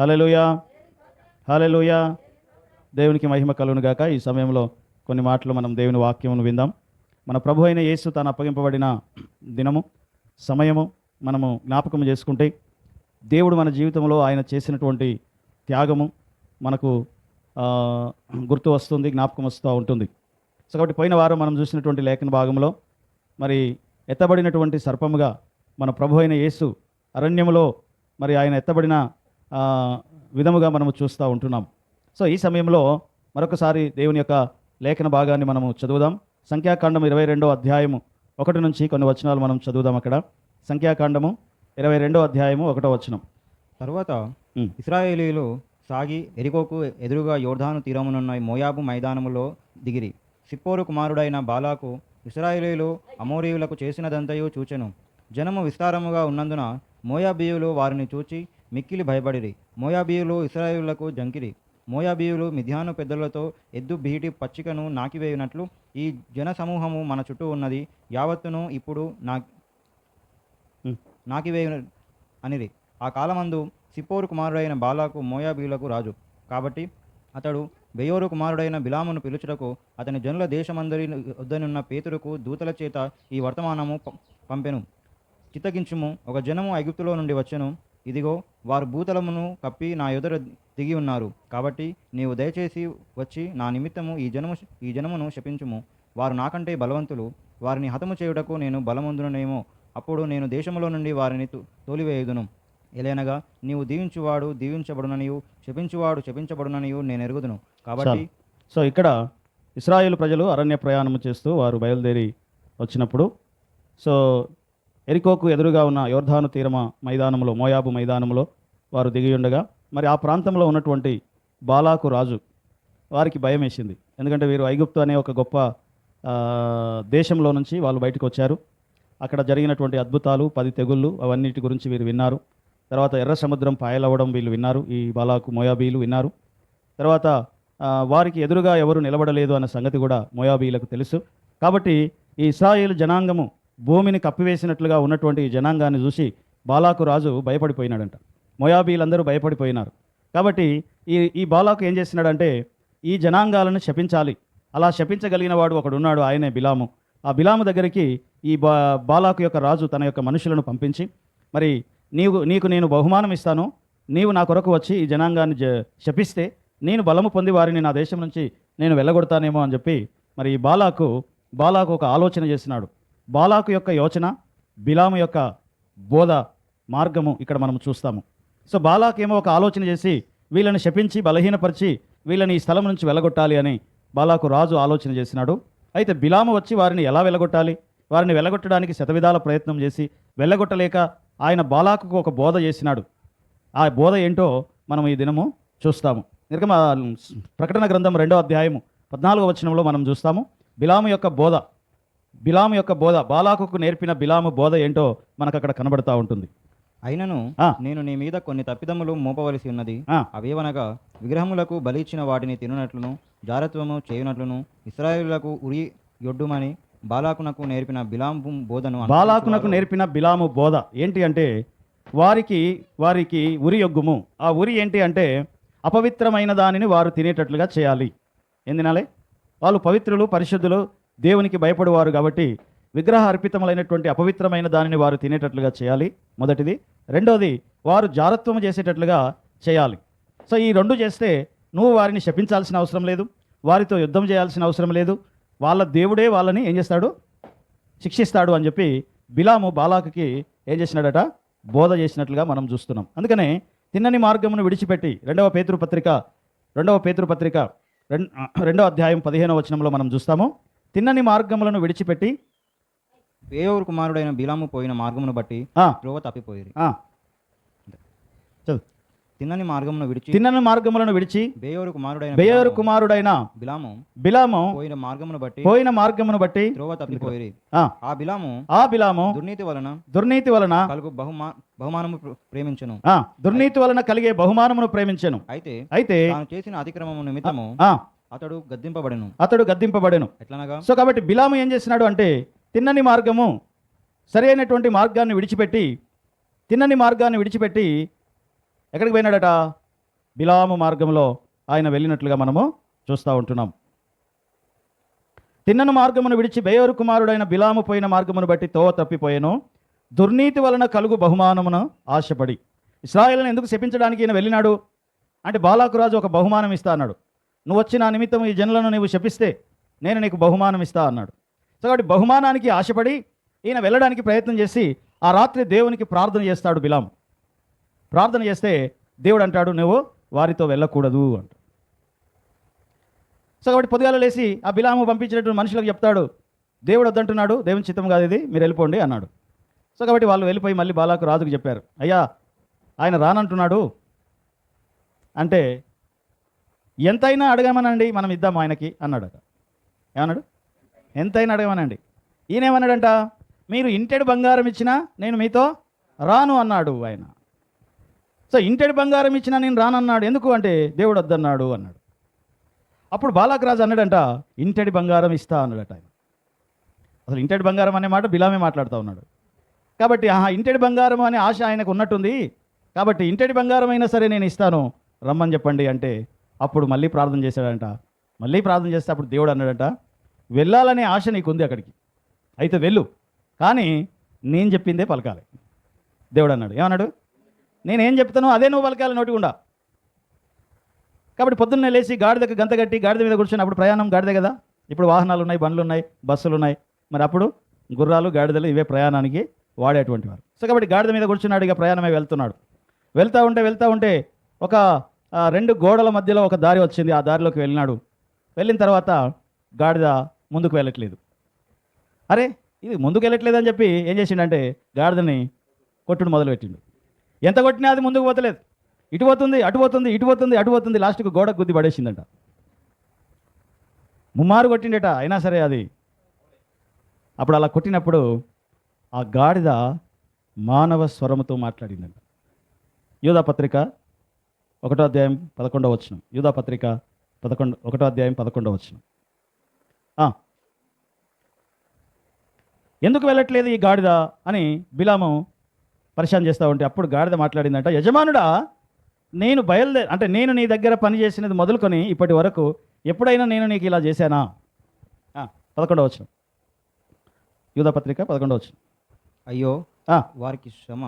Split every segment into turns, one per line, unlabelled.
Hallelujah hallelujah దేవునికి మహిమ కలుగును గాక. ఈ సమయంలో కొన్ని మాటలు మనం దేవుని వాక్యమును విందాం. మన ప్రభు అయిన యేసు తాను అప్పగింపబడిన దినము సమయము మనము జ్ఞాపకం చేసుకుంటే దేవుడు మన జీవితంలో ఆయన చేసినటువంటి త్యాగము మనకు గుర్తు వస్తుంది జ్ఞాపకం వస్తూ ఉంటుంది. సో కాబట్టి పోయిన వారం మనం చూసినటువంటి లేఖన భాగంలో మరి ఎత్తబడినటువంటి సర్పముగా మన ప్రభు అయిన యేసు అరణ్యములో మరి ఆయన ఎత్తబడిన విధముగా మనము చూస్తూ ఉంటున్నాం. సో ఈ సమయంలో మరొకసారి దేవుని యొక్క లేఖన భాగాన్ని మనము చదువుదాం. సంఖ్యాకాండం ఇరవై రెండో అధ్యాయము ఒకటి నుంచి కొన్ని వచనాలు మనం చదువుదాం అక్కడ. సంఖ్యాకాండము ఇరవై రెండో అధ్యాయము ఒకటో వచనం.
తరువాత. ఇస్రాయేలీలు సాగి ఎరికోకు ఎదురుగా యోర్ధాను తీరమునున్న మోయాబు మైదానములో దిగిరి. సిప్పోరు కుమారుడైన బాలాకు ఇస్రాయేలీలు అమోరీయులకు చేసినదంతయు చూచెను. జనము విస్తారముగా ఉన్నందున మోయాబీయులు వారిని చూచి మిక్కిలి భయపడిరి. మోయాబీయులు ఇస్రాయేలులకు జంకిరి. మోయాబీయులు మిథ్యాను పెద్దలతో ఎద్దు బీటి పచ్చికను నాకివేయునట్లు ఈ జన సమూహము మన చుట్టూ ఉన్నది. యావత్తును ఇప్పుడు నా. నాకివేయు అనిరి. ఆ కాలమందు సిప్పోరు కుమారుడైన బాలాకు మోయాబీలకు రాజు. కాబట్టి అతడు బెయోరు కుమారుడైన బిలామును పిలుచుటకు అతని జనుల దేశమందరి వద్దనున్న పేతురుకు దూతల చేత ఈ వర్తమానము పంపెను. చిత్తగించుము. ఒక జనము ఐగుప్తులో నుండి వచ్చెను. ఇదిగో వారు భూతలమును కప్పి నా ఎదుర దిగి ఉన్నారు. కాబట్టి నీవు దయచేసి వచ్చి నా నిమిత్తము ఈ జనము ఈ జనమును శపించుము. వారు నాకంటే బలవంతులు. వారిని హతము చేయుటకు నేను బలమందుననేమో. అప్పుడు నేను దేశంలో నుండి వారిని తో- తోలివేయుదును. ఎలైనగా నీవు దీవించువాడు దీవించబడుననియు శపించువాడు శపించబడుననియు నేను ఎరుగుదును. కాబట్టి
సో ఇక్కడ ఇస్రాయేల్ ప్రజలు అరణ్య ప్రయాణం చేస్తూ వారు బయలుదేరి వచ్చినప్పుడు సో ఎరికోకు ఎదురుగా ఉన్న యోర్ధాను తీరమ మైదానంలో మోయాబు మైదానంలో వారు దిగి ఉండగా మరి ఆ ప్రాంతంలో ఉన్నటువంటి బాలాకు రాజు వారికి భయం వేసింది ఎందుకంటే వీరు ఐగుప్తు అనే ఒక గొప్ప దేశంలో నుంచి వాళ్ళు బయటకు వచ్చారు అక్కడ జరిగినటువంటి అద్భుతాలు పది తెగుళ్ళు అవన్నిటి గురించి వీరు విన్నారు. తర్వాత ఎర్ర సముద్రం పాయలవ్వడం వీళ్ళు విన్నారు. ఈ బాలాకు మోయాబీలు విన్నారు. తర్వాత వారికి ఎదురుగా ఎవరు నిలబడలేదు అన్న సంగతి కూడా మోయాబీలకు తెలుసు. కాబట్టి ఈ ఇస్రాయేల్ జనాంగము భూమిని కప్పివేసినట్లుగా ఉన్నటువంటి ఈ జనాంగాన్ని చూసి బాలాకు రాజు భయపడిపోయినాడంట. మొయాబీలందరూ భయపడిపోయినారు. కాబట్టి ఈ ఈ బాలాకు ఏం చేసినాడంటే ఈ జనాంగాలను శపించాలి. అలా శపించగలిగిన వాడు ఒకడున్నాడు ఆయనే బిలాము. ఆ బిలాము దగ్గరికి ఈ బా బాలాకు యొక్క రాజు తన యొక్క మనుషులను పంపించి మరి నీవు నీకు నేను బహుమానం ఇస్తాను. నీవు నా కొరకు వచ్చి ఈ జనాంగాన్ని జ- శపిస్తే నేను బలము పొంది వారిని నా దేశం నుంచి నేను వెళ్ళగొడతానేమో అని చెప్పి మరి ఈ బాలాకు బాలాకు ఒక ఆలోచన చేసినాడు బాలాకు యొక్క యోచన బిలాము యొక్క బోధ మార్గము ఇక్కడ మనం చూస్తాము. సో బాలాకు ఏమో ఒక ఆలోచన చేసి వీళ్ళని శపించి బలహీనపరిచి వీళ్ళని ఈ స్థలం నుంచి వెళ్ళగొట్టాలి అని బాలాకు రాజు ఆలోచన చేసినాడు. అయితే బిలాము వచ్చి వారిని ఎలా వెళ్ళగొట్టాలి? వారిని వెళ్ళగొట్టడానికి శతవిధాల ప్రయత్నం చేసి వెళ్ళగొట్టలేక ఆయన బాలాకుకు ఒక బోధ చేసినాడు. ఆ బోధ ఏంటో మనం ఈ దినము చూస్తాము. నిర్గమ ప్రకటన గ్రంథం రెండో అధ్యాయము పద్నాలుగో వచనంలో మనం చూస్తాము. బిలాము యొక్క బోధ బిలాము యొక్క బోధ బాలాకుకు నేర్పిన బిలాము బోధ ఏంటో మనకు అక్కడ కనబడతా ఉంటుంది.
అయినను. నేను నీ మీద కొన్ని తప్పిదములు మోపవలసి ఉన్నది. అవేవనగా విగ్రహములకు బలి ఇచ్చిన వాటిని తినునట్లును జారత్వము చేయునట్లును ఇస్రాయేలులకు ఉరి యొడ్డుమని బాలాకునకు నేర్పిన బిలాంబు బోధను
బాలాకునకు నేర్పిన బిలాము బోధ ఏంటి అంటే వారికి వారికి ఉరి యొగ్గుము. ఆ ఉరి ఏంటి అంటే అపవిత్రమైన దానిని వారు తినేటట్లుగా చేయాలి. ఏం తినాలి వాళ్ళు పవిత్రులు పరిశుద్ధులు దేవునికి భయపడేవారు కాబట్టి విగ్రహ అర్పితములైనటువంటి అపవిత్రమైన దానిని వారు తినేటట్లుగా చేయాలి. మొదటిది. రెండోది వారు జారత్వం చేసేటట్లుగా చేయాలి. సో ఈ రెండు చేస్తే నువ్వు వారిని శపించాల్సిన అవసరం లేదు. వారితో యుద్ధం చేయాల్సిన అవసరం లేదు. వాళ్ళ దేవుడే వాళ్ళని ఏం చేస్తాడు? శిక్షిస్తాడు అని చెప్పి బిలాము బాలాకుకి ఏం చేసినాడట? బోధ చేసినట్లుగా మనం చూస్తున్నాం. అందుకనే తిన్నని మార్గమును విడిచిపెట్టి రెండవ పేతృపత్రిక రెండవ పేతృపత్రిక రెండవ అధ్యాయం పదిహేనవ వచనంలో మనం చూస్తాము. తిన్నని మార్గములను విడిచిపెట్టి
పేయోరు కుమారుడైన బిలాము పోయిన మార్గమును బట్టి
ఆ, చదువు.
తిన్నని మార్గమును విడిచి
తిన్నని మార్గములను విడిచి
బేయోరు కుమారుడైన
బేయోరు
బిలాము-
కుమారుడైన
బిలాము
బిలాము
పోయిన మార్గమును బట్టి
పోయిన మార్గమును బట్టి
త్రోవ తప్పిపోయిరి.
ఆ,
బిలాము
ఆ బిలాము
దుర్నీతి వలన
దుర్నీతి వలన
కలుగు బహుమా బహుమానము ప్ర- ప్రేమించును.
ఆ, దుర్నీతి వలన కలిగే బహుమానమును ప్రేమించెను.
అయితే
అయితే
తాను చేసిన అతిక్రమము నిమిత్తము అతడు గద్దింపబడెను.
అతడు గద్దింపబడెను.
ఎట్లనగా?
సో కాబట్టి బిలాము ఏం చేస్తున్నాడు అంటే తిన్నని మార్గము సరైనటువంటి మార్గాన్ని విడిచిపెట్టి తిన్నని మార్గాన్ని విడిచిపెట్టి ఎక్కడికి పోయినాడట? బిలాము మార్గంలో ఆయన వెళ్ళినట్లుగా మనము చూస్తూ ఉంటున్నాం. తిన్నను మార్గమును విడిచి బేయోరు కుమారుడైన బిలాము పోయిన మార్గమును బట్టి తో తప్పిపోయాను. దుర్నీతి వలన కలుగు బహుమానమును ఆశపడి. ఇస్రాయేల్ని ఎందుకు శపించడానికి ఈయన వెళ్ళినాడు? అంటే బాలాకు రాజు ఒక బహుమానం ఇస్తా అన్నాడు. నువ్వు వచ్చి నా నిమిత్తం ఈ జనులను నీవు శపిస్తే నేను నీకు బహుమానం ఇస్తా అన్నాడు. సో కాబట్టి బహుమానానికి ఆశపడి ఈయన వెళ్ళడానికి ప్రయత్నం చేసి ఆ రాత్రి దేవునికి ప్రార్థన చేస్తాడు బిలాం ప్రార్థన చేస్తే దేవుడు అంటాడు నువ్వు వారితో వెళ్ళకూడదు అంట సో కాబట్టి పొద్దుగాల లేచి ఆ బిలాము పంపించినటువంటి మనుషులకు చెప్తాడు దేవుడు వద్దంటున్నాడు దేవుని చిత్తం కాదు ఇది మీరు వెళ్ళిపోండి అన్నాడు. సో కాబట్టి వాళ్ళు వెళ్ళిపోయి మళ్ళీ బాలాకు రాజుకు చెప్పారు అయ్యా ఆయన రానంటున్నాడు అంటే ఎంతైనా అడగమనండి మనం ఇద్దాం ఆయనకి అన్నాడట. ఏమన్నాడు? ఎంతైనా అడగమనండి. ఈయనేమన్నాడంట? మీరు ఇంటెడు బంగారం ఇచ్చినా నేను మీతో రాను అన్నాడు ఆయన. సో ఇంటెడు బంగారం ఇచ్చినా నేను రానన్నాడు. ఎందుకు అంటే దేవుడు వద్దన్నాడు అన్నాడు. అప్పుడు బాలకరాజు అన్నాడంట ఇంటెడి బంగారం ఇస్తా అన్నాడట ఆయన. అసలు ఇంటెడి బంగారం అనే మాట బిలామే మాట్లాడుతూ ఉన్నాడు. కాబట్టి ఆహా ఇంటెడి బంగారం అనే ఆశ ఆయనకు ఉన్నట్టుంది. కాబట్టి ఇంటెడి బంగారం అయినా సరే నేను ఇస్తాను. రమ్మని చెప్పండి అంటే అప్పుడు మళ్ళీ ప్రార్థన చేశాడంట. మళ్ళీ ప్రార్థన చేస్తే అప్పుడు దేవుడు అన్నాడట వెళ్ళాలనే ఆశ నీకుంది అక్కడికి. అయితే వెళ్ళు కానీ నేను చెప్పిందే పలకాలి. దేవుడు అన్నాడు. ఏమన్నాడు? నేనేం చెప్తానో అదే నువ్వు పలకాలి నోటికుండా కాబట్టి పొద్దున్నే లేచి గాడిదకు గంత కట్టి గాడిద మీద కూర్చొని అప్పుడు ప్రయాణం గాడిదే కదా. ఇప్పుడు వాహనాలు ఉన్నాయి బండ్లు ఉన్నాయి బస్సులు ఉన్నాయి. మరి అప్పుడు గుర్రాలు గాడిదలు ఇవే ప్రయాణానికి వాడేటువంటి వారు. సో కాబట్టి గాడిద మీద కూర్చున్నాడు ఇక ప్రయాణమే వెళ్తున్నాడు. వెళ్తూ ఉంటే వెళ్తూ ఉంటే ఒక రెండు గోడల మధ్యలో ఒక దారి వచ్చింది. ఆ దారిలోకి వెళ్ళినాడు. వెళ్ళిన తర్వాత గాడిద ముందుకు వెళ్ళట్లేదు. అరే ఇది ముందుకు వెళ్ళట్లేదు అని చెప్పి ఏం చేసిండంటే గాడిదని కొట్టుడు మొదలుపెట్టిండు. ఎంత కొట్టినా అది ముందుకు పోతలేదు. ఇటు పోతుంది అటు పోతుంది ఇటు పోతుంది అటు పోతుంది లాస్ట్కు గోడకు గుద్ది పడేసిందంట. ముమ్మారు కొట్టిండట అయినా సరే అది. అప్పుడు అలా కొట్టినప్పుడు ఆ గాడిద మానవ స్వరముతో మాట్లాడిందంట. యూదా పత్రిక ఒకటో అధ్యాయం పదకొండవ వచ్చిన యూదా పత్రిక పదకొండు ఒకటో అధ్యాయం పదకొండవ వచ్చిన ఎందుకు వెళ్ళట్లేదు ఈ గాడిద? అని బిలాము పరిశాన్ చేస్తూ ఉంటే అప్పుడు గాడిద మాట్లాడిందంట యజమానుడా నేను బయలుదే అంటే నేను నీ దగ్గర పని చేసినది మొదలుకొని ఇప్పటి వరకు ఎప్పుడైనా నేను నీకు ఇలా చేశానా? పదకొండవ వచ్చిన యూదా పత్రిక పదకొండవ వచ్చిన
అయ్యో వారికి శ్రమ.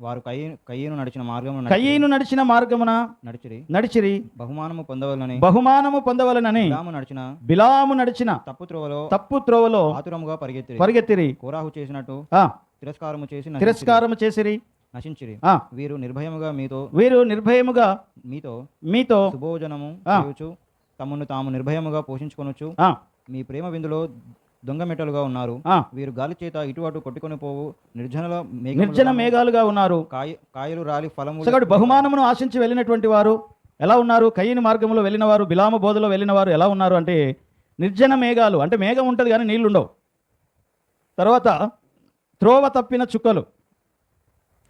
వారు కయ్య కయ్యను నడిచిన మార్గం
కయ్యను నడిచిన మార్గమున
నడిచిరి.
నడిచిరి.
బహుమానము పొందవలని
బహుమానము పొందవలనని
బిలాము నడిచిన
బిలాము నడిచిన
తప్పు త్రోవలో
తప్పు త్రోవలో
ఆతురముగా పరిగెత్తిరి.
పరిగెత్తిరి.
కోరాహు చేసినట్టు తిరస్కారము చేసి.
తిరస్కారము చేసిరి.
నశించిరి. వీరు నిర్భయముగా మీతో
వీరు నిర్భయముగా
మీతో
మీతో
శుభోజనము. చేయుచు తమను తాము నిర్భయముగా పోషించుకొనొచ్చు
ఆ,
మీ ప్రేమ విందులో దొంగ మెట్టలుగా ఉన్నారు. వీరు గాలి చేత ఇటు అటు కొట్టుకొని పోవు. నిర్జనల
నిర్జన మేఘాలుగా ఉన్నారు.
కాయ కాయలు రాలి ఫలము
బహుమానమును ఆశించి వెళ్ళినటువంటి వారు ఎలా ఉన్నారు? కయ్యని మార్గంలో వెళ్ళిన వారు బిలామ బోధలో వెళ్ళిన వారు ఎలా ఉన్నారు? అంటే నిర్జన మేఘాలు అంటే మేఘం ఉంటుంది కానీ నీళ్ళు ఉండవు. తర్వాత త్రోవ తప్పిన చుక్కలు.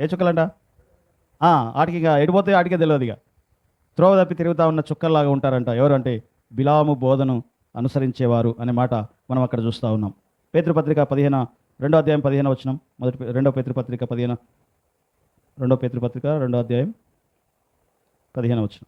ఏ చుక్కలంట? ఆ, వాటికి ఇక ఎడిపోతే వాటికే తెలియదు ఇక. త్రోవ తప్పి తిరుగుతూ ఉన్న చుక్కల్లాగా ఉంటారంట. ఎవరు అంటే బిలాము బోధను అనుసరించేవారు అనే మాట మనం అక్కడ చూస్తూ ఉన్నాం పేతృపత్రిక పదిహేను రెండో అధ్యాయం పదిహేను వచ్చినాం మొదటి రెండో పేతృపత్రిక పదిహేను రెండో పేతృపత్రిక రెండో అధ్యాయం పదిహేను వచ్చిన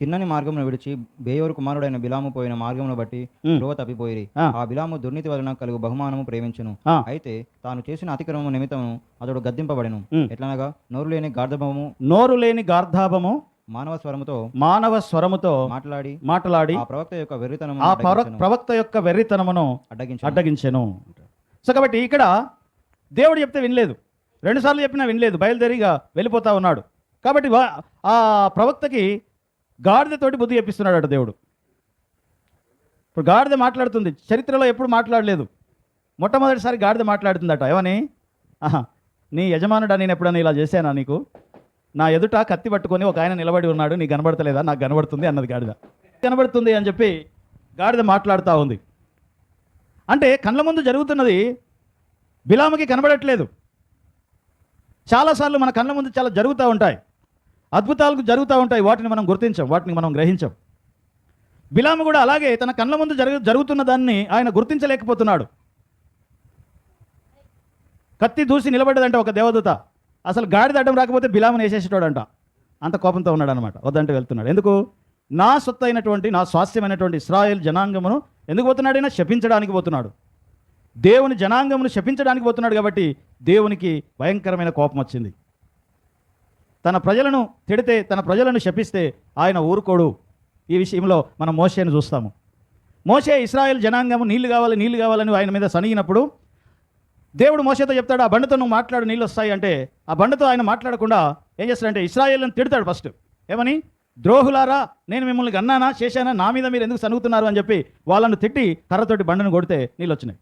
తిన్నని మార్గమును విడిచి బేయోరు కుమారుడైన బిలాము పోయిన మార్గమును బట్టి. త్రోవ తప్పిపోయిరి
ఆ.
బిలాము దుర్నీతి వలన కలుగు బహుమానము ప్రేమించును. అయితే తాను చేసిన అతిక్రమము నిమిత్తము అతడు గద్దింపబడెను. ఎట్లనగా నోరు లేని గార్ధభము
నోరు లేని గార్ధాభము
మానవ స్వరముతో
మానవ స్వరముతో
మాట్లాడి
మాట్లాడి
ఆ ప్రవక్త యొక్క వెర్రితనము
ఆ ప్రవ ప్రవక్త యొక్క వెర్రితనమును
అడ్డగించు
అడ్డగించెను. సో కాబట్టి ఇక్కడ దేవుడు చెప్తే వినలేదు. రెండుసార్లు చెప్పినా వినలేదు. బయలుదేరిగా వెళ్ళిపోతా ఉన్నాడు. కాబట్టి ఆ ప్రవక్తకి గాడిదతోటి బుద్ధి చెప్పిస్తున్నాడు దేవుడు. ఇప్పుడు గాడిద మాట్లాడుతుంది. చరిత్రలో ఎప్పుడు మాట్లాడలేదు. మొట్టమొదటిసారి గాడిద మాట్లాడుతుందట. ఏమని? ఆహా నీ యజమానుడా నేను ఎప్పుడైనా ఇలా చేశానా నీకు? నా ఎదుట కత్తి పట్టుకొని ఒక ఆయన నిలబడి ఉన్నాడు నీకు కనబడతలేదా? నాకు కనబడుతుంది అన్నది గాడిద. కనబడుతుంది అని చెప్పి గాడిద మాట్లాడుతూ ఉంది. అంటే కళ్ళ ముందు జరుగుతున్నది బిలాముకి కనబడట్లేదు. చాలాసార్లు మన కళ్ళ ముందు చాలా జరుగుతూ ఉంటాయి. అద్భుతాలకు జరుగుతూ ఉంటాయి. వాటిని మనం గుర్తించాం వాటిని మనం గ్రహించాం. బిలాము కూడా అలాగే తన కళ్ళ ముందు జరుగు జరుగుతున్న దాన్ని ఆయన గుర్తించలేకపోతున్నాడు. కత్తి దూసి నిలబడ్డదంటే ఒక దేవదూత. అసలు గాడిద అడ్డం రాకపోతే బిలామని వేసేసేటోడంట. అంత కోపంతో ఉన్నాడు అనమాట వద్దంటే వెళ్తున్నాడు. ఎందుకు? నా సొత్తు అయినటువంటి నా స్వాస్థ్యమైనటువంటి ఇస్రాయేల్ జనాంగమును ఎందుకు పోతున్నాడైనా శపించడానికి పోతున్నాడు. దేవుని జనాంగమును శపించడానికి పోతున్నాడు కాబట్టి దేవునికి భయంకరమైన కోపం వచ్చింది. తన ప్రజలను తిడితే తన ప్రజలను శపిస్తే ఆయన ఊరుకోడు. ఈ విషయంలో మనం మోషేను చూస్తాము. మోసే ఇస్రాయేల్ జనాంగము నీళ్ళు కావాలి నీళ్ళు కావాలని ఆయన మీద సనిగినప్పుడు దేవుడు మోసేతో చెప్తాడు ఆ బండతో నువ్వు మాట్లాడు నీళ్ళు వస్తాయి అంటే ఆ బండతో ఆయన మాట్లాడకుండా ఏం చేస్తాడంటే ఇస్రాయేల్ని తిడతాడు ఫస్ట్. ఏమని? ద్రోహులారా నేను మిమ్మల్ని గన్నానా చేశానా? నా మీద మీరు ఎందుకు సనుగుతున్నారు? అని చెప్పి వాళ్ళను తిట్టి కర్రతోటి బండను కొడితే నీళ్ళు వచ్చినాయి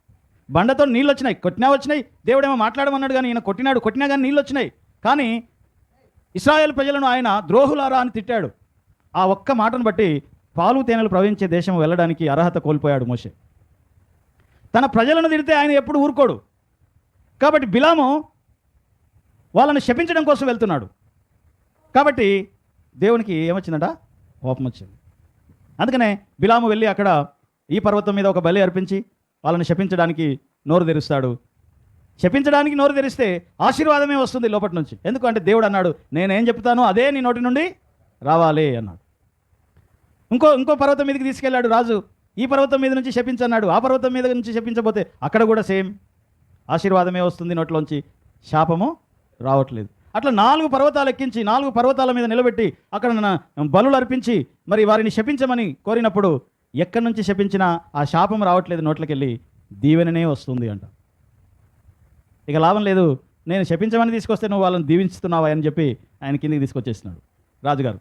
బండతో నీళ్ళు వచ్చినాయి కొట్టినా వచ్చినాయి. దేవుడేమో మాట్లాడమన్నాడు కానీ ఈయన కొట్టినాడు కొట్టినా కానీ నీళ్ళు వచ్చినాయి కానీ ఇస్రాయేల్ ప్రజలను ఆయన ద్రోహులారా అని తిట్టాడు. ఆ ఒక్క మాటను బట్టి పాలు తేనెలు ప్రవహించే దేశం వెళ్ళడానికి అర్హత కోల్పోయాడు మోషే. తన ప్రజలను తిడితే ఆయన ఎప్పుడు ఊరుకోడు. కాబట్టి బిలాము వాళ్ళని శపించడం కోసం వెళ్తున్నాడు. కాబట్టి దేవునికి ఏమొచ్చిందట? కోపం వచ్చింది అందుకనే బిలాము వెళ్ళి అక్కడ ఈ పర్వతం మీద ఒక బలి అర్పించి వాళ్ళని శపించడానికి నోరు తెరుస్తాడు. శపించడానికి నోరు తెరిస్తే ఆశీర్వాదమే వస్తుంది లోపటి నుంచి. ఎందుకంటే దేవుడు అన్నాడు నేనేం చెప్తానో అదే నీ నోటి నుండి రావాలి అన్నాడు. ఇంకో ఇంకో పర్వతం మీదకి తీసుకెళ్ళాడు రాజు. ఈ పర్వతం మీద నుంచి శపించన్నాడు. ఆ పర్వతం మీద నుంచి శపించబోతే అక్కడ కూడా సేమ్ ఆశీర్వాదమే వస్తుంది నోట్లోంచి. శాపము రావట్లేదు. అట్లా నాలుగు పర్వతాలు ఎక్కించి నాలుగు పర్వతాల మీద నిలబెట్టి అక్కడ నా- బలులు అర్పించి మరి వారిని శపించమని కోరినప్పుడు ఎక్కడి నుంచి శపించినా ఆ శాపం రావట్లేదు నోట్లకెళ్ళి దీవెననే వస్తుంది అంట. ఇక లాభం లేదు. నేను శపించమని తీసుకొస్తే నువ్వు వాళ్ళని దీవించుతున్నావా అని చెప్పి ఆయన కిందికి తీసుకొచ్చేసినాడు రాజుగారు.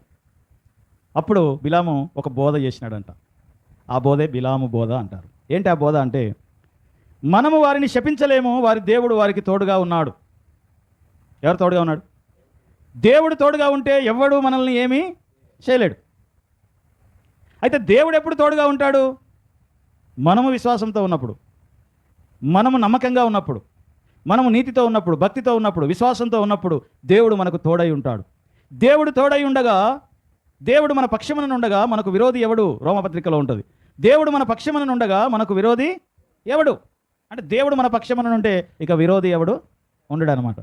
అప్పుడు బిలాము ఒక బోధ చేసినాడంట. ఆ బోధే బిలాము బోధ అంటారు. ఏంటి ఆ బోధ అంటే మనము వారిని శపించలేము వారి దేవుడు వారికి తోడుగా ఉన్నాడు. ఎవరు తోడుగా ఉన్నాడు? దేవుడు తోడుగా ఉంటే ఎవడు మనల్ని ఏమీ చేయలేడు. అయితే దేవుడు ఎప్పుడు తోడుగా ఉంటాడు? మనము విశ్వాసంతో ఉన్నప్పుడు మనము నమ్మకంగా ఉన్నప్పుడు మనము నీతితో ఉన్నప్పుడు భక్తితో ఉన్నప్పుడు విశ్వాసంతో ఉన్నప్పుడు దేవుడు మనకు తోడై ఉంటాడు. దేవుడు తోడై ఉండగా దేవుడు మన పక్షమున ఉండగా మనకు విరోధి ఎవడు? రోమపత్రికలో ఉంటుంది. దేవుడు మన పక్షమున ఉండగా మనకు విరోధి ఎవడు? అంటే దేవుడు మన పక్షమున ఉంటే ఇక విరోధి ఎవడు ఉండడు అనమాట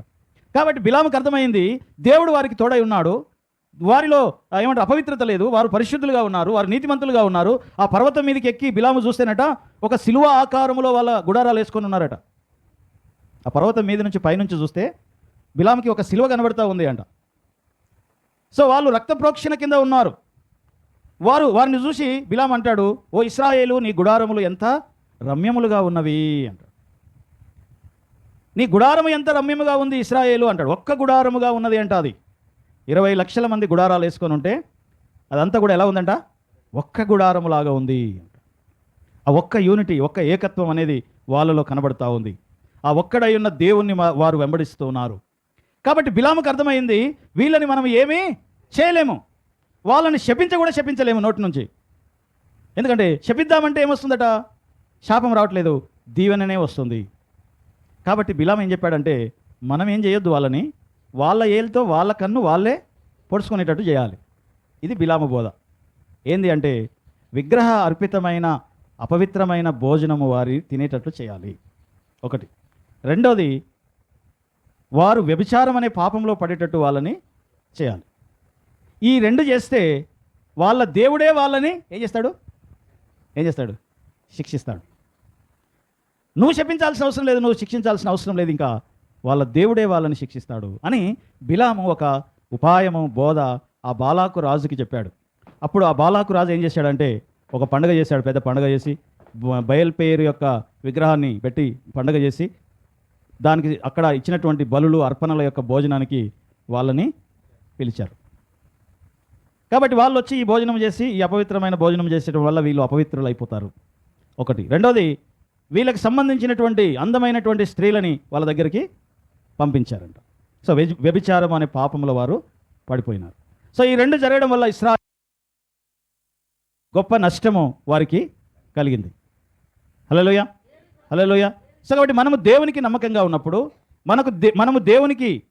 కాబట్టి బిలాముకు అర్థమైంది దేవుడు వారికి తోడై ఉన్నాడు. వారిలో ఆ, ఏమంటారు అపవిత్రత లేదు. వారు పరిశుద్ధులుగా ఉన్నారు. వారు నీతిమంతులుగా ఉన్నారు. ఆ పర్వతం మీదకి ఎక్కి బిలాము చూస్తేనట ఒక సిలువ ఆకారంలో వాళ్ళ గుడారాలు వేసుకొని ఉన్నారట. ఆ పర్వతం మీద నుంచి పైనుంచి చూస్తే బిలాముకి ఒక సిలువ కనబడుతూ ఉంది అంట. సో వాళ్ళు రక్త ప్రోక్షణ కింద ఉన్నారు. వారు వారిని చూసి బిలాం అంటాడు ఓ ఇస్రాయేలు నీ గుడారములు ఎంత రమ్యములుగా ఉన్నవి అంటాడు. నీ గుడారము ఎంత రమ్యముగా ఉంది ఇస్రాయేలు అంటాడు. ఒక్క గుడారముగా ఉన్నది అంట అది? ఇరవై లక్షల మంది గుడారాలు వేసుకొని ఉంటే అదంతా కూడా ఎలా ఉందంట? ఒక్క గుడారములాగా ఉంది ఆ ఒక్క యూనిటీ ఒక్క ఏకత్వం అనేది వాళ్ళలో కనబడుతూ ఉంది. ఆ ఒక్కడై ఉన్న దేవుణ్ణి వారు వెంబడిస్తూ ఉన్నారు. కాబట్టి బిలాముకు అర్థమైంది వీళ్ళని మనం ఏమీ చేయలేము. వాళ్ళని శపించ కూడా శపించలేము నోటి నుంచి. ఎందుకంటే శపిద్దామంటే ఏమొస్తుందట? శాపం రావట్లేదు దీవెననే వస్తుంది. కాబట్టి బిలాం ఏం చెప్పాడంటే మనం ఏం చేయొద్దు వాళ్ళని వాళ్ళ ఏళ్ళతో వాళ్ళ కన్ను వాళ్ళే పొడుచుకునేటట్టు చేయాలి. ఇది బిలాము బోధ. ఏంది అంటే విగ్రహ అర్పితమైన అపవిత్రమైన భోజనము వారి తినేటట్లు చేయాలి. ఒకటి. రెండోది వారు వ్యభిచారం అనే పాపంలో పడేటట్టు వాళ్ళని చేయాలి. ఈ రెండు చేస్తే వాళ్ళ దేవుడే వాళ్ళని ఏం చేస్తాడు? ఏం చేస్తాడు? శిక్షిస్తాడు. నువ్వు శపించాల్సిన అవసరం లేదు నువ్వు శిక్షించాల్సిన అవసరం లేదు ఇంకా వాళ్ళ దేవుడే వాళ్ళని శిక్షిస్తాడు అని బిలాము ఒక ఉపాయము బోధ ఆ బాలాకు రాజుకి చెప్పాడు. అప్పుడు ఆ బాలాకు రాజు ఏం చేశాడంటే ఒక పండగ చేశాడు పెద్ద పండుగ చేసి బయల్ బయల్పేరు యొక్క విగ్రహాన్ని పెట్టి పండగ చేసి దానికి అక్కడ ఇచ్చినటువంటి బలులు అర్పణల యొక్క భోజనానికి వాళ్ళని పిలిచారు. కాబట్టి వాళ్ళు వచ్చి ఈ భోజనం చేసి ఈ అపవిత్రమైన భోజనం చేసేయడం వల్ల వీళ్ళు అపవిత్రులు అయిపోతారు ఒకటి. రెండోది వీళ్ళకి సంబంధించినటువంటి అందమైనటువంటి స్త్రీలని వాళ్ళ దగ్గరికి పంపించారంట. సో వెజ్- వ్యభిచారం అనే పాపంలో వారు పడిపోయినారు. సో ఈ రెండు జరగడం వల్ల ఇస్రా గొప్ప నష్టము వారికి కలిగింది. హలోయ హలోయ సో కాబట్టి మనము దేవునికి నమ్మకంగా ఉన్నప్పుడు మనకు దే మనము దేవునికి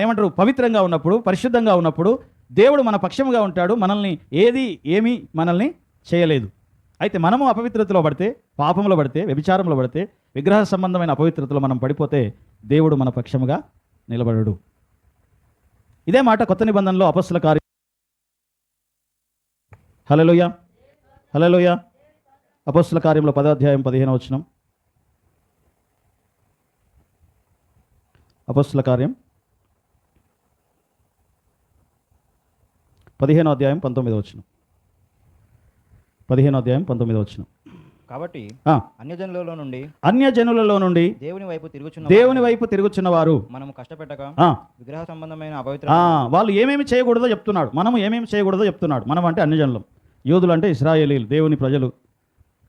ఏమంటారు పవిత్రంగా ఉన్నప్పుడు పరిశుద్ధంగా ఉన్నప్పుడు దేవుడు మన పక్షముగా ఉంటాడు మనల్ని ఏది ఏమీ మనల్ని చేయలేదు. అయితే మనము అపవిత్రతలో పడితే పాపంలో పడితే వ్యభిచారంలో పడితే విగ్రహ సంబంధమైన అపవిత్రతలో మనం పడిపోతే దేవుడు మన పక్షముగా నిలబడడు. ఇదే మాట కొత్త నిబంధనలో అపస్సుల కార్య. హలోయ హలోయ అపస్సుల కార్యంలో పదాధ్యాయం పదిహేను వచనం. అపస్సుల కార్యం. పదిహేనో అధ్యాయం పంతొమ్మిదో వచనం. పదిహేనో అధ్యాయం పంతొమ్మిదో వచనం.
కాబట్టి అన్యజనులలో నుండి
అన్యజనులలో నుండి
దేవుని వైపు తిరుగుచున్న
దేవుని వైపు తిరుగుచున్న వారు.
మనము కష్టపెట్టక విగ్రహ సంబంధమైన అపవిత్ర
వాళ్ళు ఏమేమి చేయకూడదో చెప్తున్నాడు. మనం ఏమేమి చేయకూడదో చెప్తున్నాడు. మనం అంటే అన్యజనులం. యూదులు అంటే ఇస్రాయేలీలు దేవుని ప్రజలు.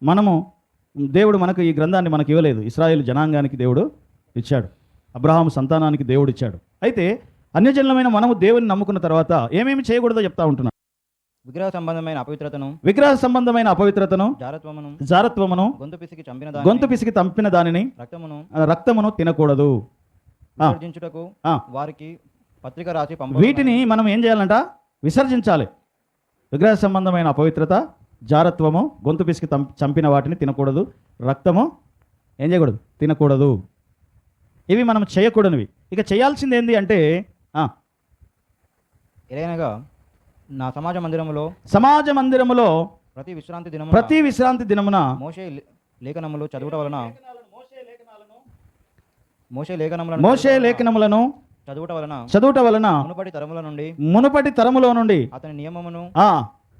మనము దేవుడు మనకు ఈ గ్రంథాన్ని మనకు ఇవ్వలేదు. ఇస్రాయేల్ జనాంగానికి దేవుడు ఇచ్చాడు. అబ్రహాం సంతానానికి దేవుడు ఇచ్చాడు. అయితే అన్యజనులమైన మనము దేవుని నమ్ముకున్న తర్వాత ఏమేమి చేయకూడదో చెప్తా ఉంటున్నాడు.
విగ్రహ సంబంధమైన అపవిత్రతను
విగ్రహ సంబంధమైన అపవిత్రతను
జారత్వమును
జారత్వమును
గొంతు పిసికి చంపిన
గొంతు పిసికి తంపిన దానిని
రక్తమును
రక్తమును తినకూడదు.
విసర్జించుటకు. వారికి పత్రిక రాసి పంప
వీటిని మనం ఏం చేయాలంట? విసర్జించాలి. విగ్రహ సంబంధమైన అపవిత్రత జారత్వము గొంతు పిసికి చంపిన వాటిని తినకూడదు. రక్తము ఏం చేయకూడదు? తినకూడదు. ఇవి మనం చేయకూడనివి. ఇక చేయాల్సింది ఏంది అంటే
ఎలాగనగా నా సమాజ మందిరములో
సమాజ మందిరములో
ప్రతి విశ్రాంతి దినము
ప్రతి విశ్రాంతి దినమున
మోషే లే- లేఖనములు చదువుట వలన మోషే లేఖనములను
మోషే లేఖనములను
చదువుట వలన
చదువుట వలన
మునుపటి తరముల నుండి
మునుపటి తరములో నుండి
అతని నియమమును
ఆ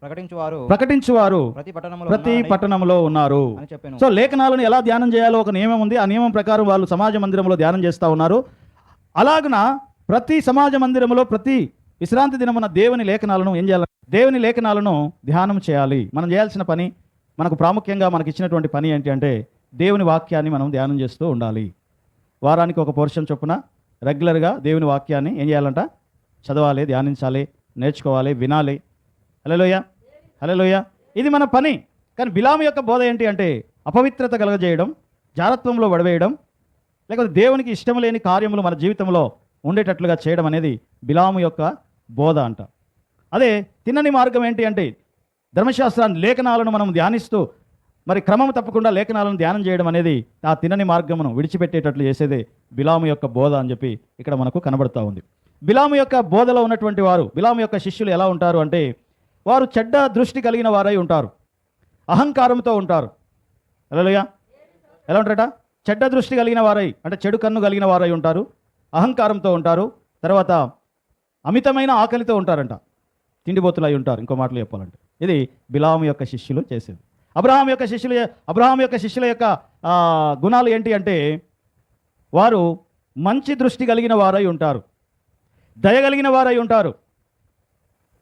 ప్రకటించువారు
ప్రకటించువారు
ప్రతి పట్టణములో
ప్రతి పట్టణంలో ఉన్నారు.
అని చెప్పాను.
సో లేఖనాలను ఎలా ధ్యానం చేయాలో ఒక నియమం ఉంది. ఆ నియమం ప్రకారం వాళ్ళు సమాజ మందిరంలో ధ్యానం చేస్తూ ఉన్నారు. అలాగున ప్రతి సమాజ మందిరంలో ప్రతి విశ్రాంతి దినమున దేవుని లేఖనాలను ఏం చేయాలి? దేవుని లేఖనాలను ధ్యానం చేయాలి. మనం చేయాల్సిన పని మనకు ప్రాముఖ్యంగా మనకి ఇచ్చినటువంటి పని ఏంటి అంటే దేవుని వాక్యాన్ని మనం ధ్యానం చేస్తూ ఉండాలి. వారానికి ఒక పోర్షన్ చొప్పున రెగ్యులర్గా దేవుని వాక్యాన్ని ఏం చేయాలంట? చదవాలి ధ్యానించాలి నేర్చుకోవాలి వినాలి. హలోయ హలోయ ఇది మన పని. కానీ బిలాము యొక్క బోధ ఏంటి అంటే అపవిత్రత కలగజేయడం జారత్వంలో వడవేయడం లేకపోతే దేవునికి ఇష్టం లేని కార్యములు మన జీవితంలో ఉండేటట్లుగా చేయడం అనేది బిలాము యొక్క బోధ అంట. అదే తినని మార్గం ఏంటి అంటే ధర్మశాస్త్రాన్ని లేఖనాలను మనం ధ్యానిస్తూ మరి క్రమం తప్పకుండా లేఖనాలను ధ్యానం చేయడం అనేది ఆ తినని మార్గమును విడిచిపెట్టేటట్లు చేసేదే బిలాము యొక్క బోధ అని చెప్పి ఇక్కడ మనకు కనబడుతూ ఉంది. బిలాము యొక్క బోధలో ఉన్నటువంటి వారు బిలాము యొక్క శిష్యులు ఎలా ఉంటారు అంటే వారు చెడ్డ దృష్టి కలిగిన వారై ఉంటారు. అహంకారంతో ఉంటారు. ఎలా ఎలా ఉంటారట? చెడ్డ దృష్టి కలిగిన వారై అంటే చెడు కన్ను కలిగిన వారై ఉంటారు. అహంకారంతో ఉంటారు. తర్వాత అమితమైన ఆకలితో ఉంటారంట. తిండిబోతులు అయి ఉంటారు. ఇంకో మాటలు చెప్పాలంటే. ఇది బిలాము యొక్క శిష్యులు చేసేది. అబ్రహాం యొక్క శిష్యుల అబ్రహాం యొక్క శిష్యుల యొక్క గుణాలు ఏంటి అంటే వారు మంచి దృష్టి కలిగిన వారై ఉంటారు. దయగలిగిన వారై ఉంటారు.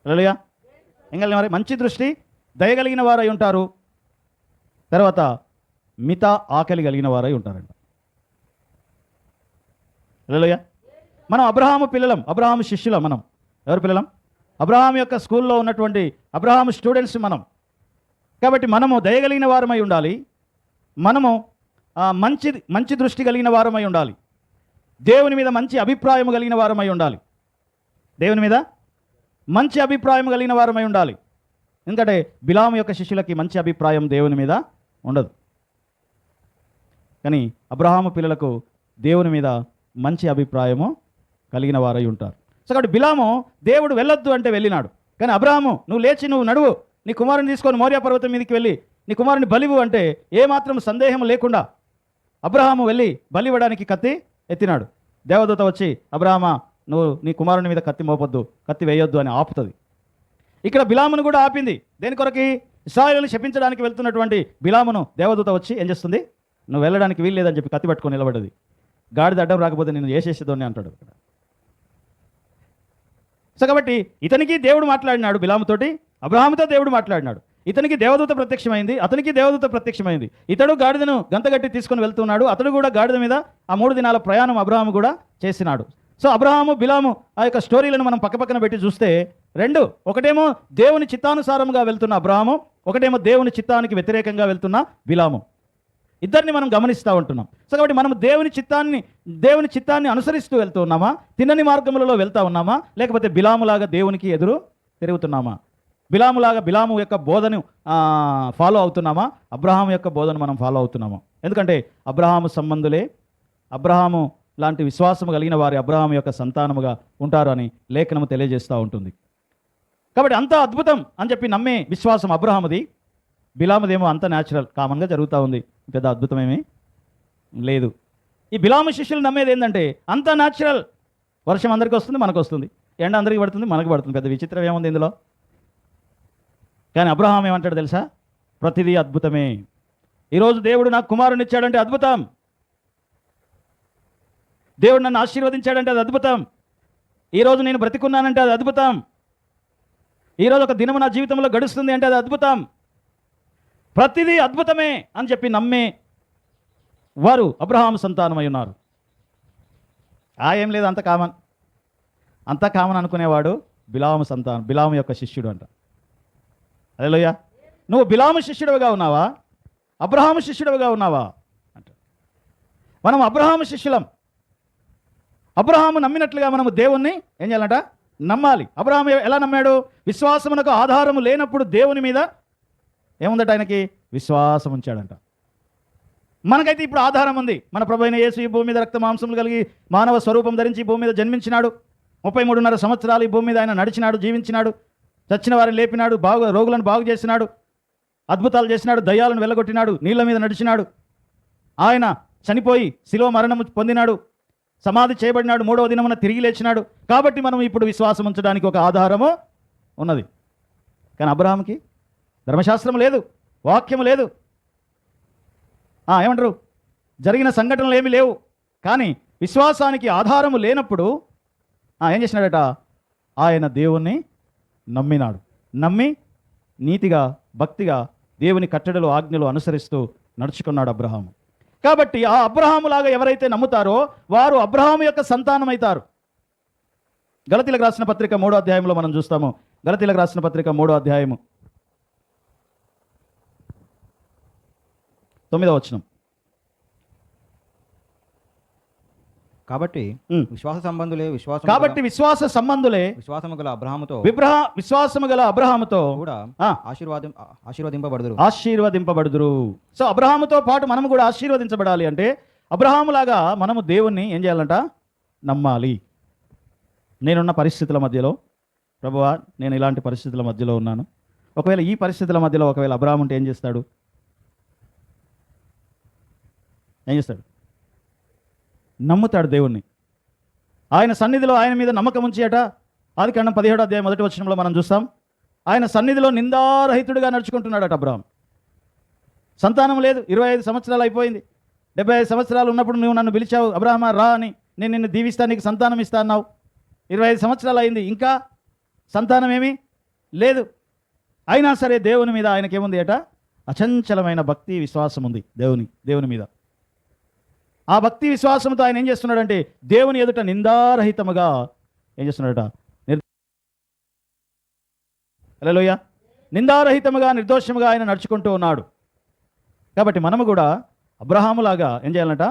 రెడీయా ఏం కలిగిన వారై? మంచి దృష్టి దయగలిగిన వారై ఉంటారు. తర్వాత మిత ఆకలి కలిగిన వారై ఉంటారంట. రెడీయా మనం అబ్రహాము పిల్లలం అబ్రహాము శిష్యులం మనం. ఎవరు పిల్లలం? అబ్రహాం యొక్క స్కూల్లో ఉన్నటువంటి అబ్రహాం స్టూడెంట్స్ మనం. కాబట్టి మనము దయగలిగిన వారమై ఉండాలి. మనము మంచి మంచి దృష్టి కలిగిన వారమై ఉండాలి. దేవుని మీద మంచి అభిప్రాయం కలిగిన వారమై ఉండాలి. దేవుని మీద మంచి అభిప్రాయం కలిగిన వారమై ఉండాలి. ఎందుకంటే బిలాము యొక్క శిష్యులకి మంచి అభిప్రాయం దేవుని మీద ఉండదు. కానీ అబ్రహాము పిల్లలకు దేవుని మీద మంచి అభిప్రాయము కలిగిన వారై ఉంటారు. సో కాబట్టి బిలాము దేవుడు వెళ్ళొద్దు అంటే వెళ్ళినాడు. కానీ అబ్రాహము నువ్వు లేచి నువ్వు నడువు. నీ కుమారుని తీసుకొని మౌర్య పర్వతం మీదకి వెళ్ళి నీ కుమారుని బలివు అంటే ఏమాత్రం సందేహం లేకుండా అబ్రహాము వెళ్ళి బలి ఇవ్వడానికి కత్తి ఎత్తినాడు. దేవదూత వచ్చి అబ్రహామా నువ్వు నీ కుమారుని మీద కత్తి మోపొద్దు కత్తి వేయొద్దు అని ఆపుతుంది. ఇక్కడ బిలామును కూడా ఆపింది. దేని కొరకి? ఇస్రాయేలుని శపించడానికి వెళ్తున్నటువంటి బిలామును దేవదూత వచ్చి ఏం చేస్తుంది? నువ్వు వెళ్ళడానికి వీలు లేదని చెప్పి కత్తి పట్టుకొని నిలబడ్డది గాడిద అడ్డం రాకపోతే నేను వేసేసేదోని అంటాడు. ఇక్కడ సో కాబట్టి ఇతనికి దేవుడు మాట్లాడినాడు బిలాముతోటి అబ్రహాముతో దేవుడు మాట్లాడినాడు. ఇతనికి దేవదూత ప్రత్యక్షమైంది అతనికి దేవదూత ప్రత్యక్షమైంది. ఇతడు గాడిదను గంతగట్టి తీసుకొని వెళ్తున్నాడు అతడు కూడా గాడిద మీద ఆ మూడు దినాల ప్రయాణం అబ్రహాము కూడా చేసినాడు. సో అబ్రహాము బిలాము ఆ యొక్క స్టోరీలను మనం పక్కపక్కన పెట్టి చూస్తే రెండు ఒకటేమో దేవుని చిత్తానుసారంగా వెళ్తున్న అబ్రహాము ఒకటేమో దేవుని చిత్తానికి వ్యతిరేకంగా వెళ్తున్న బిలాము. ఇద్దరిని మనం గమనిస్తూ ఉంటున్నాం. సో కాబట్టి మనం దేవుని చిత్తాన్ని దేవుని చిత్తాన్ని అనుసరిస్తూ వెళ్తూ ఉన్నామా? తిన్నని మార్గములలో వెళ్తా ఉన్నామా? లేకపోతే బిలాములాగా దేవునికి ఎదురు తిరుగుతున్నామా? బిలాములాగా బిలాము యొక్క బోధను ఫాలో అవుతున్నామా? అబ్రహాము యొక్క బోధను మనం ఫాలో అవుతున్నామా? ఎందుకంటే అబ్రహాము సంబంధులే. అబ్రహాము లాంటి విశ్వాసము కలిగిన వారి అబ్రహాము యొక్క సంతానముగా ఉంటారు అని లేఖనము తెలియజేస్తూ ఉంటుంది. కాబట్టి అంత అద్భుతం అని చెప్పి నమ్మే విశ్వాసం అబ్రహాముది. బిలాముదేమో అంత న్యాచురల్ కామన్గా జరుగుతూ ఉంది. పెద్ద అద్భుతమేమీ? లేదు. ఈ బిలాము శిష్యులు నమ్మేది ఏంటంటే అంత న్యాచురల్ వర్షం అందరికీ వస్తుంది మనకు వస్తుంది ఎండ అందరికీ పడుతుంది మనకు పడుతుంది. పెద్ద విచిత్రం ఏముంది ఇందులో? కానీ అబ్రహాం ఏమంటాడు తెలుసా? ప్రతిదీ అద్భుతమే. ఈరోజు దేవుడు నాకు కుమారుని ఇచ్చాడంటే అద్భుతం. దేవుడు నన్ను ఆశీర్వదించాడంటే అది అద్భుతం. ఈరోజు నేను బ్రతికున్నానంటే అది అద్భుతం. ఈరోజు ఒక దినము నా జీవితంలో గడుస్తుంది అంటే అది అద్భుతం. ప్రతిదీ అద్భుతమే అని చెప్పి నమ్మే వారు అబ్రహాం సంతానమై ఉన్నారు. ఆ ఏం లేదు అంత కామన్. అంత కామన్ అనుకునేవాడు బిలాము సంతానం బిలాము యొక్క శిష్యుడు అంట. అదేలోయ్యా నువ్వు బిలాము శిష్యుడివిగా ఉన్నావా? అబ్రహాము శిష్యుడివిగా ఉన్నావా? అంట. మనం అబ్రహాము శిష్యులం. అబ్రహాము నమ్మినట్లుగా మనము దేవుణ్ణి ఏం చేయాలంట? నమ్మాలి. అబ్రహాము ఎలా నమ్మాడు? విశ్వాసమునకు ఆధారము లేనప్పుడు దేవుని మీద ఏముందట ఆయనకి? విశ్వాసం ఉంచాడంట. మనకైతే ఇప్పుడు ఆధారం ఉంది. మన ప్రభు అయిన యేసు ఈ భూమి మీద రక్త మాంసములు కలిగి మానవ స్వరూపం ధరించి ఈ భూమి మీద జన్మించినాడు. ముప్పై మూడున్నర సంవత్సరాలు ఈ భూమి మీద ఆయన నడిచినాడు జీవించినాడు. చచ్చిన వారిని లేపినాడు బాగు రోగులను బాగు చేసినాడు. అద్భుతాలు చేసినాడు దయ్యాలను వెళ్ళగొట్టినాడు నీళ్ళ మీద నడిచినాడు. ఆయన చనిపోయి శిలో మరణము పొందినాడు. సమాధి చేయబడినాడు మూడవ దినమున తిరిగి లేచినాడు. కాబట్టి మనం ఇప్పుడు విశ్వాసం ఉంచడానికి ఒక ఆధారము ఉన్నది. కానీ అబ్రహాంకి ధర్మశాస్త్రం లేదు వాక్యం లేదు. ఏమంటారు? జరిగిన సంఘటనలు ఏమీ లేవు. కానీ విశ్వాసానికి ఆధారము లేనప్పుడు ఏం చేసినాడట? ఆయన దేవుణ్ణి నమ్మినాడు. నమ్మి నీతిగా భక్తిగా దేవుని కట్టడలు ఆజ్ఞలు అనుసరిస్తూ నడుచుకున్నాడు అబ్రహాము. కాబట్టి ఆ అబ్రహాములాగా ఎవరైతే నమ్ముతారో వారు అబ్రహాము యొక్క సంతానం అవుతారు గలతీలకు రాసిన పత్రిక మూడో అధ్యాయంలో మనం చూస్తాము. గలతీలకు రాసిన పత్రిక మూడో అధ్యాయము. తొమ్మిదో వచనం.
కాబట్టి. విశ్వాస సంబంధులే విశ్వాసం
కాబట్టి విశ్వాస సంబంధులే
విశ్వాసము గల అబ్రహాముతో
విబ్రహ విశ్వాసము గల అబ్రహాముతో
కూడా ఆశీర్వాదం ఆశీర్వదింపబడదురు.
ఆశీర్వదింపబడుదురు. సో అబ్రహాముతో పాటు మనము కూడా ఆశీర్వదించబడాలి అంటే అబ్రహాములాగా మనము దేవుణ్ణి ఏం చేయాలంట? నమ్మాలి. నేనున్న పరిస్థితుల మధ్యలో ప్రభువా నేను ఇలాంటి పరిస్థితుల మధ్యలో ఉన్నాను. ఒకవేళ ఈ పరిస్థితుల మధ్యలో ఒకవేళ అబ్రహాం ఉంటే ఏం చేస్తాడు? ఏం చేస్తాడు? నమ్ముతాడు దేవుణ్ణి. ఆయన సన్నిధిలో ఆయన మీద నమ్మకం ఉంచేట ఆది కాండం పదిహేడు అధ్యాయం మొదటి వచనంలో మనం చూస్తాం. ఆయన సన్నిధిలో నిందారహితుడిగా నడుచుకుంటున్నాడట అబ్రాహం. సంతానం లేదు. ఇరవై ఐదు సంవత్సరాలు అయిపోయింది. డెబ్బై ఐదు సంవత్సరాలు ఉన్నప్పుడు నువ్వు నన్ను పిలిచావు అబ్రహమా రా అని. నేను నిన్ను దీవిస్తా నీకు సంతానం ఇస్తా అన్నావు. ఇరవై ఐదు సంవత్సరాలు అయింది. ఇంకా సంతానం ఏమీ? లేదు. అయినా సరే దేవుని మీద ఆయనకేముంది అట? అచంచలమైన భక్తి విశ్వాసం ఉంది దేవుని దేవుని మీద. ఆ భక్తి విశ్వాసంతో ఆయన ఏం చేస్తున్నాడంటే దేవుని ఎదుట నిందారహితముగా ఏం చేస్తున్నాడట? హలోయ నిందారహితముగా నిర్దోషముగా ఆయన నడుచుకుంటూ ఉన్నాడు. కాబట్టి మనము కూడా అబ్రహాములాగా ఏం చేయాలంట?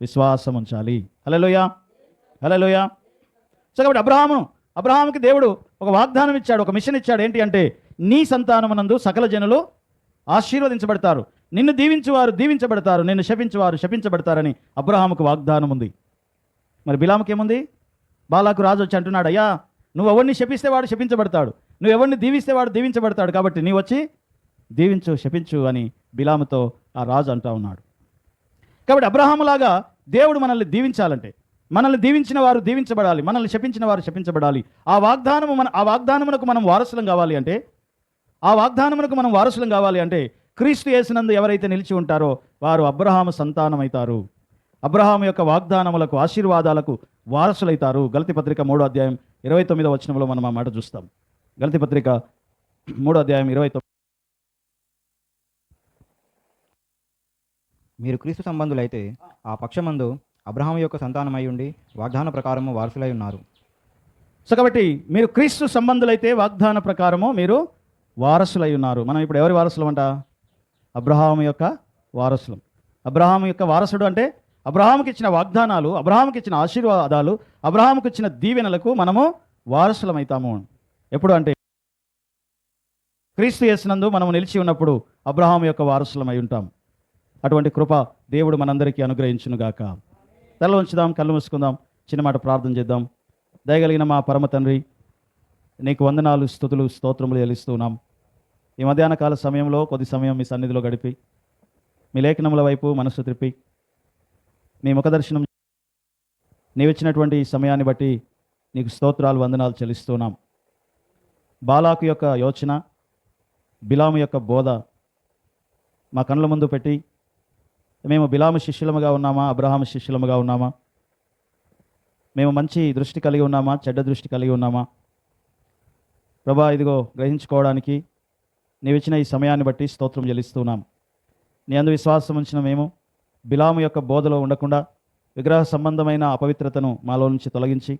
విశ్వాసం ఉంచాలి. హలోయ హలోయ సో కాబట్టి అబ్రహాము అబ్రహాముకి దేవుడు ఒక వాగ్దానం ఇచ్చాడు ఒక మిషన్ ఇచ్చాడు ఏంటి అంటే నీ సంతానమునందు సకల జనులు ఆశీర్వదించబడతారు. నిన్ను దీవించువారు దీవించబడతారు నిన్ను శపించువారు శపించబడతారని అబ్రహాముకు వాగ్దానం ఉంది. మరి బిలాముకి ఏముంది? బాలాకు రాజు వచ్చి అంటున్నాడు అయ్యా నువ్వు ఎవరిని శపిస్తే వాడు శపించబడతాడు. నువ్వు ఎవరిని దీవిస్తే వాడు దీవించబడతాడు కాబట్టి నీ వచ్చి దీవించు శపించు అని బిలాముతో ఆ రాజు అంటా ఉన్నాడు. కాబట్టి అబ్రహాములాగా దేవుడు మనల్ని దీవించాలంటే మనల్ని దీవించిన వారు దీవించబడాలి మనల్ని శపించిన వారు శపించబడాలి. ఆ వాగ్దానము మన ఆ వాగ్దానమునకు మనం వారసులం కావాలి అంటే ఆ వాగ్దానమునకు మనం వారసులం కావాలి అంటే క్రీస్తు యేసునందు ఎవరైతే నిలిచి ఉంటారో వారు అబ్రహాము సంతానమవుతారు అబ్రహాము యొక్క వాగ్దానములకు ఆశీర్వాదాలకు వారసులైతారు. గలతి పత్రిక మూడో అధ్యాయం ఇరవై తొమ్మిదో వచనంలో మనం ఆ మాట చూస్తాం. గలతి పత్రిక మూడో అధ్యాయం ఇరవై తొమ్మిది.
మీరు క్రీస్తు సంబంధులైతే ఆ పక్షమందు అబ్రహాం యొక్క సంతానమై ఉండి వాగ్దాన ప్రకారము వారసులై ఉన్నారు
సో కాబట్టి మీరు క్రీస్తు సంబంధులైతే వాగ్దాన ప్రకారము మీరు వారసులై ఉన్నారు మనం ఇప్పుడు ఎవరి వారసులం అబ్రహాం యొక్క వారసులం. అబ్రహాం యొక్క వారసుడు అంటే అబ్రహాంకి ఇచ్చిన వాగ్దానాలు అబ్రహాంకి ఇచ్చిన ఆశీర్వాదాలు అబ్రహాంకి ఇచ్చిన దీవెనలకు మనము వారసులమవుతాము ఎప్పుడు అంటే క్రీస్తు చేసినందు మనము నిలిచి ఉన్నప్పుడు అబ్రహాం యొక్క వారసులమై ఉంటాం. అటువంటి కృప దేవుడు మనందరికీ అనుగ్రహించునుగాక. తల ఉంచుదాం కళ్ళు మూసుకుందాం చిన్న మాట ప్రార్థన చేద్దాం. దయగలిగిన మా పరమ తండ్రి నీకు వందనాలు స్థుతులు స్తోత్రములు చెల్లిస్తున్నాం ఈ మధ్యాహ్న కాల సమయంలో కొద్ది సమయం మీ సన్నిధిలో గడిపి మీ లేఖనముల వైపు మనస్సు త్రిప్పి మీ ముఖదర్శనం నీవిచ్చినటువంటి ఈ సమయాన్ని బట్టి నీకు స్తోత్రాలు వందనాలు చెల్లిస్తున్నాం. బాలాకు యొక్క యోచన బిలాము యొక్క బోధ మా కళ్ళ ముందు పెట్టి మేము బిలాము శిష్యులముగా ఉన్నామా అబ్రహాము శిష్యులముగా ఉన్నామా మేము మంచి దృష్టి కలిగి ఉన్నామా చెడ్డ దృష్టి కలిగి ఉన్నామా? ప్రభా ఇదిగో గ్రహించుకోవడానికి నీవిచ్చిన ఈ సమయాన్ని బట్టి స్తోత్రం చెల్లిస్తున్నాం. నీ అందు విశ్వాసం ఉంచిన మేము బిలాము యొక్క బోధలో ఉండకుండా విగ్రహ సంబంధమైన అపవిత్రతను మాలో నుంచి తొలగించి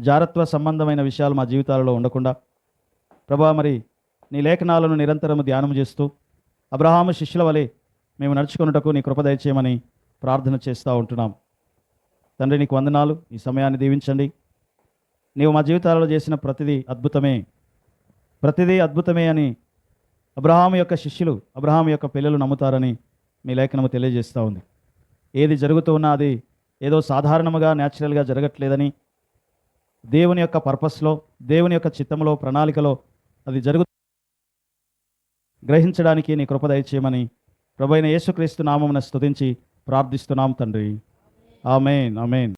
జారత్వ సంబంధమైన విషయాలు మా జీవితాలలో ఉండకుండా ప్రభా మరి నీ లేఖనాలను నిరంతరము ధ్యానం చేస్తూ అబ్రహాము శిష్యుల వలె మేము నడుచుకున్నటకు నీ కృప దయచేయమని ప్రార్థన చేస్తూ ఉంటున్నాం. తండ్రి నీకు వందనాలు. ఈ సమయాన్ని దీవించండి. నీవు మా జీవితాలలో చేసిన ప్రతిదీ అద్భుతమే. ప్రతిదీ అద్భుతమే అని అబ్రహాం యొక్క శిష్యులు అబ్రహాం యొక్క పిల్లలు నమ్ముతారని మీ లేఖనము తెలియజేస్తూ ఉంది. ఏది జరుగుతూ ఉన్నా అది ఏదో సాధారణముగా న్యాచురల్గా జరగట్లేదని దేవుని యొక్క పర్పస్లో దేవుని యొక్క చిత్తంలో ప్రణాళికలో అది జరుగు గ్రహించడానికి నీ కృప దయచేయమని ప్రభైన యేసుక్రీస్తు నామమున స్తుతించి ప్రార్థిస్తున్నాం తండ్రి. Amen amen.